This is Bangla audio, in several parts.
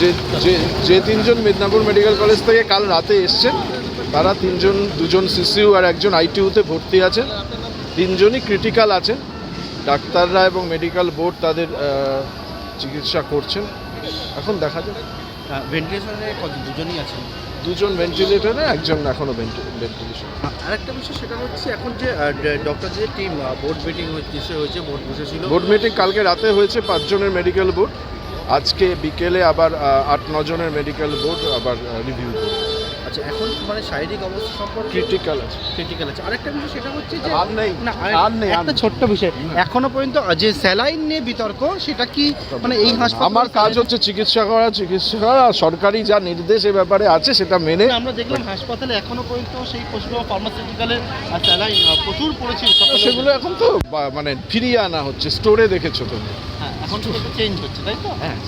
যে যে যে তিনজন মেদিনীপুর মেডিকেল কলেজ থেকে কাল রাতে এসছেন তারা তিনজন দুজন সিসিউ আর একজন আইটিউতে ভর্তি আছেন। তিনজনই ক্রিটিক্যাল আছেন। ডাক্তাররা এবং মেডিকেল বোর্ড তাদের চিকিৎসা করছেন। এখন দেখা যাক। ভেন্টিলেশনে কত দুজনই আছেন? দুজন ভেন্টিলেটরে একজন এখনও ভেন্টিলেশন। আরেকটা বিষয় সেটা হচ্ছে এখন যে ডক্টর যে টিম বোর্ড মিটিং হচ্ছে হয়েছে বোর্ড বসেছিল। বোর্ড মিটিং কালকে রাতে হয়েছে পাঁচজনের মেডিকেল বোর্ড। আজকে বিকেলে আবার আট নজনের মেডিকেল বোর্ড আবার রিভিউ করবে আচ্ছা এখন মানে শারীরিক অবস্থা সম্পর্কে ক্রিটিক্যাল আছে। ক্রিটিক্যাল আছে। আরেকটা বিষয় সেটা হচ্ছে যে আর নেই, না আর নেই, আর একটা ছোট্ট বিষয়। এখনও পর্যন্ত যে স্যালাইন নিয়ে বিতর্ক সেটা কি মানে এই হাসপাতালে আমার কাজ হচ্ছে চিকিৎসা করা চিকিৎসা করা সরকারি যা নির্দেশ এ ব্যাপারে আছে সেটা মেনে আমরা দেখলাম হাসপাতালে এখনও পর্যন্ত সেই ফার্মাসিউটিক্যালের স্যালাইন প্রচুর পড়েছে। সেগুলো এখন তো মানে ফিরিয়ে আনা হচ্ছে স্টোরে দেখেছ তো হ্যাঁ এখন তো চেঞ্জ হচ্ছে তাই তো হ্যাঁ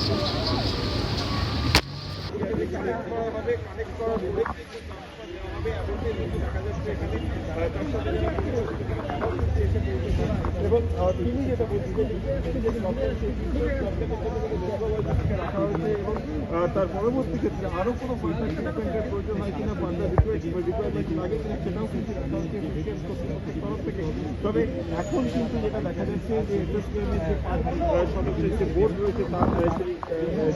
এবং তিনি যেটা বলছিলেন রাখা হয়েছে এবং তার পরবর্তী ক্ষেত্রে আরও কোনো ফান্ডার ট্রিটমেন্টের প্রয়োজন হয় কিনা ফান্ডার রিকোয়ারমেন্ট লাগে কিনা সেটাও কিন্তু তরফ থেকে। তবে এখন কিন্তু যেটা দেখা যাচ্ছে যে এসএসকেএম এর যে পাঁচ সদস্যের যে বোর্ড রয়েছে তার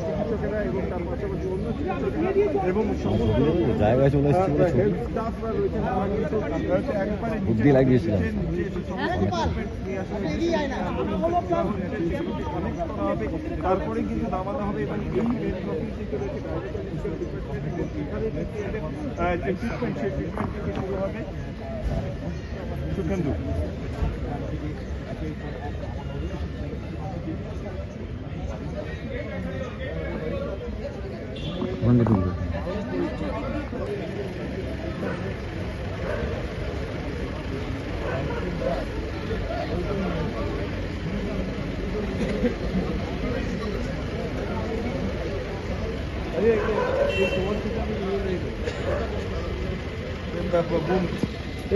চিকিৎসকেরা এবং তার পাশাপাশি অন্য চিকিৎসকেরা এবং সমস্ত জায়গায় চলে এসেছি হেলথ স্টাফরা রয়েছেন তারা কিন্তু একবারে বুদ্ধি লাগিয়েছিলাম। হবে, তারপরে কিন্তু নামানো হবে এবং এই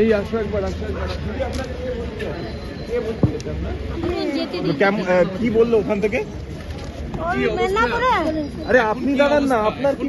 এই আসো একবার আসো একবার দিদি কি বলল ওখান থেকে? আরে আপনি দাঁড়ান না আপনার কি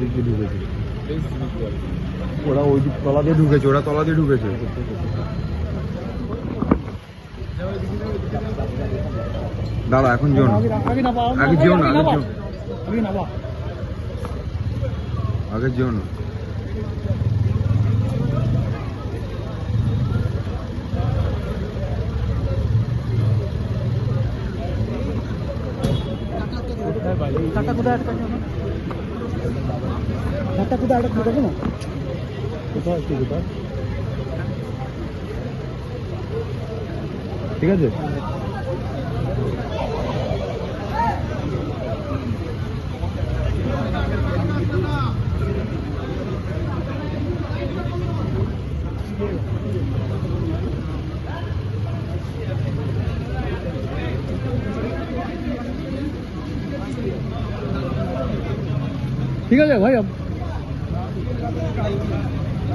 দিয়ে ঢুকেছে। ওরা ওই তলা দিয়ে ঢুকেছে, ওরা তলা দিয়ে ঢুকেছে। দাদা এখন যেও না। আগে যেও না আগে যেও না। টাকা কোথায় আটকা টাকা কোথায় আটকা দেখো না কোথায়? একটু কোথায় ঠিক আছে ঠিক আছে ভাই